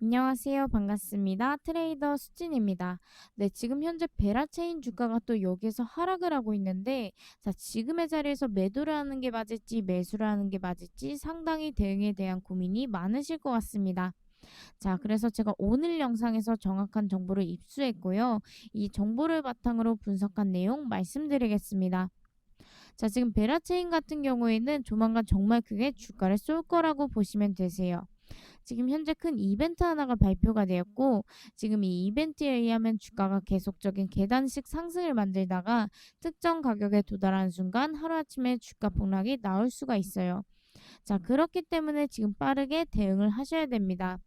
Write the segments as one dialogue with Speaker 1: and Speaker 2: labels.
Speaker 1: 안녕하세요. 반갑습니다. 트레이더 수진입니다. 네, 지금 현재 베라체인 주가가 또 여기서 하락을 하고 있는데, 자, 지금의 자리에서 매도를 하는 게 맞을지 매수를 하는 게 맞을지 상당히 대응에 대한 고민이 많으실 것 같습니다. 자, 그래서 제가 오늘 영상에서 정확한 정보를 입수했고요. 이 정보를 바탕으로 분석한 내용 말씀드리겠습니다. 자, 지금 베라체인 같은 경우에는 조만간 정말 크게 주가를 쏠 거라고 보시면 되세요. 지금 현재 큰 이벤트 하나가 발표가 되었고 지금 이 이벤트에 의하면 주가가 계속적인 계단식 상승을 만들다가 특정 가격에 도달하는 순간 하루아침에 주가 폭락이 나올 수가 있어요. 자, 그렇기 때문에 지금 빠르게 대응을 하셔야 됩니다.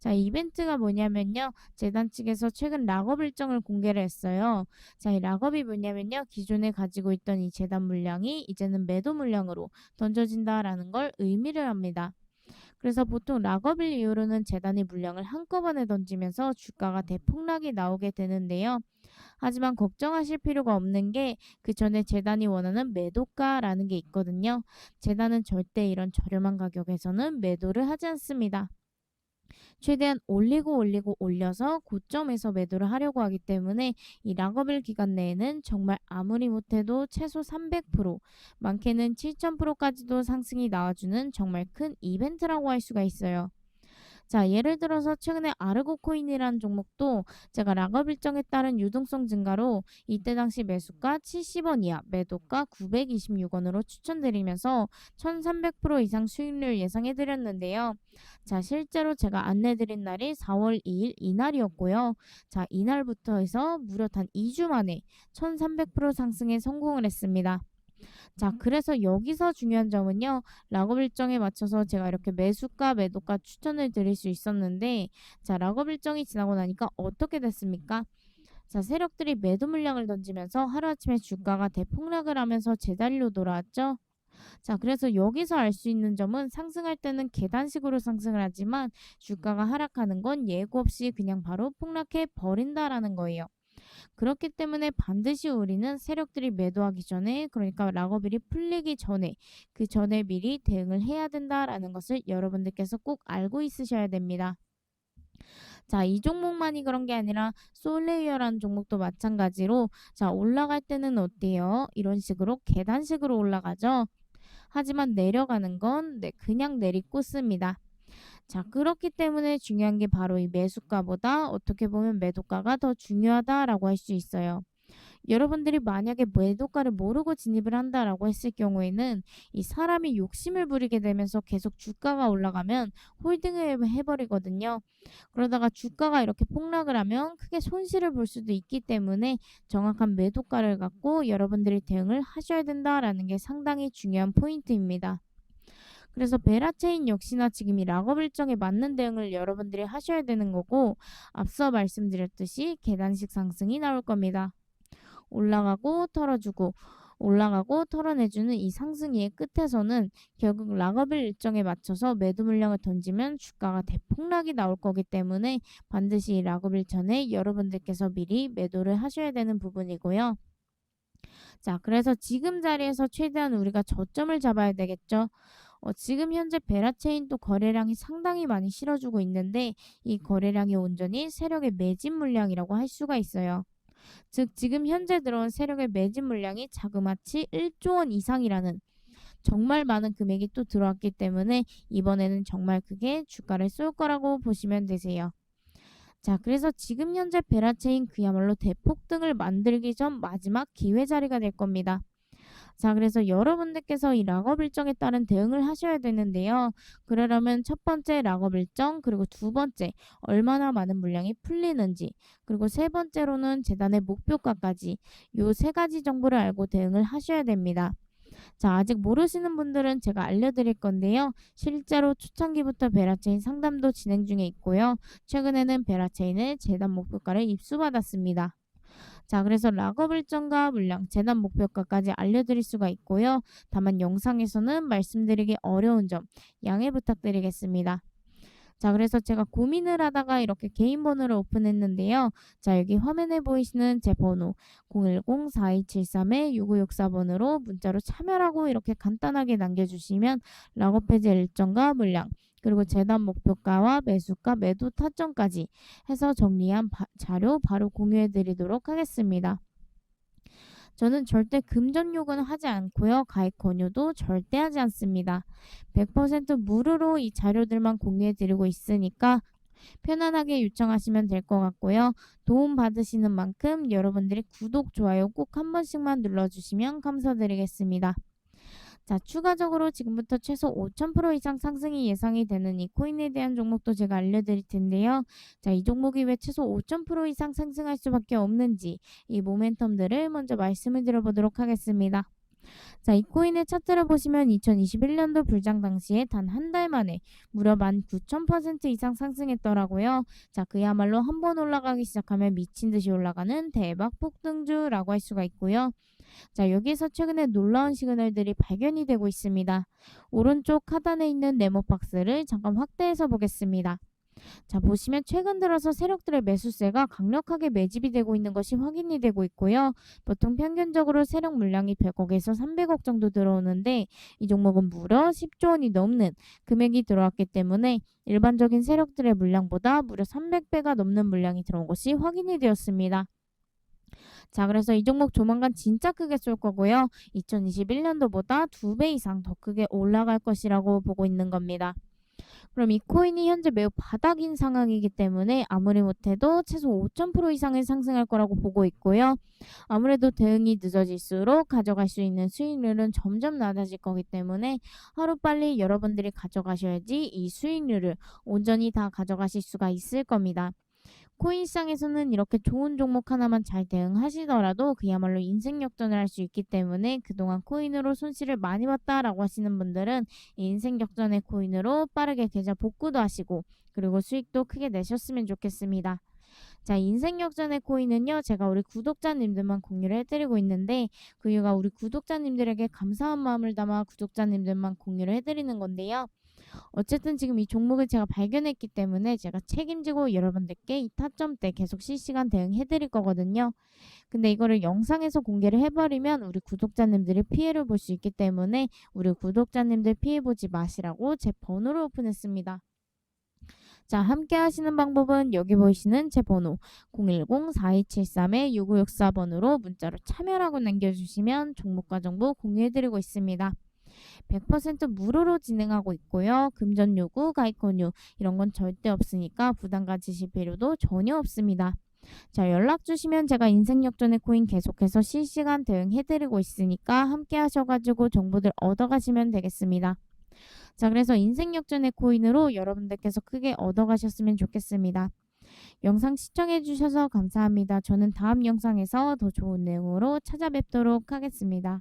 Speaker 1: 자, 이벤트가 뭐냐면요. 재단 측에서 최근 락업 일정을 공개를 했어요. 자, 이 락업이 뭐냐면요. 기존에 가지고 있던 이 재단 물량이 이제는 매도 물량으로 던져진다라는 걸 의미를 합니다. 그래서 보통 락업일 이후로는 재단이 물량을 한꺼번에 던지면서 주가가 대폭락이 나오게 되는데요. 하지만 걱정하실 필요가 없는 게 그 전에 재단이 원하는 매도가라는 게 있거든요. 재단은 절대 이런 저렴한 가격에서는 매도를 하지 않습니다. 최대한 올리고 올리고 올려서 고점에서 매도를 하려고 하기 때문에 이 락업일 기간 내에는 정말 아무리 못해도 최소 300% 많게는 7000%까지도 상승이 나와주는 정말 큰 이벤트라고 할 수가 있어요. 자, 예를 들어서 최근에 아르고 코인이라는 종목도 제가 락업 일정에 따른 유동성 증가로 이때 당시 매수가 70원 이하, 매도가 926원으로 추천드리면서 1300% 이상 수익률 예상해 드렸는데요. 자, 실제로 제가 안내 드린 날이 4월 2일 이날이었고요. 자, 이날부터 해서 무려 단 2주 만에 1300% 상승에 성공을 했습니다. 자, 그래서 여기서 중요한 점은요. 락업 일정에 맞춰서 제가 이렇게 매수가, 매도가 추천을 드릴 수 있었는데, 자, 락업 일정이 지나고 나니까 어떻게 됐습니까? 자, 세력들이 매도 물량을 던지면서 하루아침에 주가가 대폭락을 하면서 제자리로 돌아왔죠. 자, 그래서 여기서 알 수 있는 점은 상승할 때는 계단식으로 상승을 하지만 주가가 하락하는 건 예고 없이 그냥 바로 폭락해 버린다라는 거예요. 그렇기 때문에 반드시 우리는 세력들이 매도하기 전에 그러니까 락업일이 풀리기 전에 그 전에 미리 대응을 해야 된다라는 것을 여러분들께서 꼭 알고 있으셔야 됩니다. 자, 이 종목만이 그런 게 아니라 솔레이어라는 종목도 마찬가지로 자, 올라갈 때는 어때요? 이런 식으로 계단식으로 올라가죠. 하지만 내려가는 건 네, 그냥 내리꽂습니다. 자, 그렇기 때문에 중요한 게 바로 이 매수가보다 어떻게 보면 매도가가 더 중요하다라고 할 수 있어요. 여러분들이 만약에 매도가를 모르고 진입을 한다라고 했을 경우에는 이 사람이 욕심을 부리게 되면서 계속 주가가 올라가면 홀딩을 해버리거든요. 그러다가 주가가 이렇게 폭락을 하면 크게 손실을 볼 수도 있기 때문에 정확한 매도가를 갖고 여러분들이 대응을 하셔야 된다라는 게 상당히 중요한 포인트입니다. 그래서 베라체인 역시나 지금 이 락업 일정에 맞는 대응을 여러분들이 하셔야 되는 거고 앞서 말씀드렸듯이 계단식 상승이 나올 겁니다. 올라가고 털어주고 올라가고 털어내주는 이 상승의 끝에서는 결국 락업일 일정에 맞춰서 매도 물량을 던지면 주가가 대폭락이 나올 거기 때문에 반드시 이 락업일 전에 여러분들께서 미리 매도를 하셔야 되는 부분이고요. 자, 그래서 지금 자리에서 최대한 우리가 저점을 잡아야 되겠죠. 어, 지금 현재 베라체인도 거래량이 상당히 많이 실어주고 있는데 이 거래량이 온전히 세력의 매집 물량이라고 할 수가 있어요. 즉 지금 현재 들어온 세력의 매집 물량이 자그마치 1조 원 이상이라는 정말 많은 금액이 또 들어왔기 때문에 이번에는 정말 크게 주가를 쏠 거라고 보시면 되세요. 자, 그래서 지금 현재 베라체인 그야말로 대폭등을 만들기 전 마지막 기회 자리가 될 겁니다. 자, 그래서 여러분들께서 이 락업 일정에 따른 대응을 하셔야 되는데요. 그러려면 첫 번째 락업 일정, 그리고 두 번째 얼마나 많은 물량이 풀리는지, 그리고 세 번째로는 재단의 목표가까지 요 세 가지 정보를 알고 대응을 하셔야 됩니다. 자, 아직 모르시는 분들은 제가 알려드릴 건데요. 실제로 초창기부터 베라체인 상담도 진행 중에 있고요. 최근에는 베라체인의 재단 목표가를 입수받았습니다. 자, 그래서 락업 일정과 물량, 재단 목표가까지 알려드릴 수가 있고요. 다만 영상에서는 말씀드리기 어려운 점 양해 부탁드리겠습니다. 자, 그래서 제가 고민을 하다가 이렇게 개인 번호를 오픈했는데요. 자, 여기 화면에 보이시는 제 번호 010-4273-6964번으로 문자로 참여라고 이렇게 간단하게 남겨주시면 락업해지 일정과 물량 그리고 재단 목표가와 매수가, 매도 타점까지 해서 정리한 바- 자료 바로 공유해 드리도록 하겠습니다. 저는 절대 금전 요구는 하지 않고요. 가입 권유도 절대 하지 않습니다. 100% 무료로 이 자료들만 공유해 드리고 있으니까 편안하게 요청하시면 될 것 같고요. 도움 받으시는 만큼 여러분들이 구독, 좋아요 꼭 한 번씩만 눌러주시면 감사드리겠습니다. 자, 추가적으로 지금부터 최소 5,000% 이상 상승이 예상이 되는 이 코인에 대한 종목도 제가 알려드릴 텐데요. 자, 이 종목이 왜 최소 5,000% 이상 상승할 수밖에 없는지 이 모멘텀들을 먼저 말씀을 드려보도록 하겠습니다. 자, 이 코인의 차트를 보시면 2021년도 불장 당시에 단 한 달 만에 무려 19,000% 이상 상승했더라고요. 자, 그야말로 한 번 올라가기 시작하면 미친 듯이 올라가는 대박 폭등주라고 할 수가 있고요. 자, 여기서 최근에 놀라운 시그널들이 발견이 되고 있습니다. 오른쪽 하단에 있는 네모 박스를 잠깐 확대해서 보겠습니다. 자, 보시면 최근 들어서 세력들의 매수세가 강력하게 매집이 되고 있는 것이 확인이 되고 있고요. 보통 평균적으로 세력 물량이 100억에서 300억 정도 들어오는데 이 종목은 무려 10조 원이 넘는 금액이 들어왔기 때문에 일반적인 세력들의 물량보다 무려 300배가 넘는 물량이 들어온 것이 확인이 되었습니다. 자, 그래서 이 종목 조만간 진짜 크게 쏠 거고요. 2021년도보다 2배 이상 더 크게 올라갈 것이라고 보고 있는 겁니다. 그럼 이 코인이 현재 매우 바닥인 상황이기 때문에 아무리 못해도 최소 5,000% 이상은 상승할 거라고 보고 있고요. 아무래도 대응이 늦어질수록 가져갈 수 있는 수익률은 점점 낮아질 거기 때문에 하루빨리 여러분들이 가져가셔야지 이 수익률을 온전히 다 가져가실 수가 있을 겁니다. 코인 시장에서는 이렇게 좋은 종목 하나만 잘 대응하시더라도 그야말로 인생 역전을 할 수 있기 때문에 그동안 코인으로 손실을 많이 봤다라고 하시는 분들은 이 인생 역전의 코인으로 빠르게 계좌 복구도 하시고 그리고 수익도 크게 내셨으면 좋겠습니다. 자, 인생 역전의 코인은요, 제가 우리 구독자님들만 공유를 해드리고 있는데, 그 이유가 우리 구독자님들에게 감사한 마음을 담아 구독자님들만 공유를 해드리는 건데요. 어쨌든 지금 이 종목을 제가 발견했기 때문에 제가 책임지고 여러분들께 이 타점대 계속 실시간 대응해드릴 거거든요. 근데 이거를 영상에서 공개를 해버리면 우리 구독자님들이 피해를 볼 수 있기 때문에 우리 구독자님들 피해보지 마시라고 제 번호를 오픈했습니다. 자, 함께 하시는 방법은 여기 보이시는 제 번호 010-4273-6964번으로 문자로 참여라고 남겨주시면 종목과 정보 공유해드리고 있습니다. 100% 무료로 진행하고 있고요. 금전 요구, 가입 권유 이런 건 절대 없으니까 부담 가지실 필요도 전혀 없습니다. 자, 연락 주시면 제가 인생 역전의 코인 계속해서 실시간 대응해드리고 있으니까 함께 하셔가지고 정보들 얻어가시면 되겠습니다. 자, 그래서 인생 역전의 코인으로 여러분들께서 크게 얻어가셨으면 좋겠습니다. 영상 시청해주셔서 감사합니다. 저는 다음 영상에서 더 좋은 내용으로 찾아뵙도록 하겠습니다.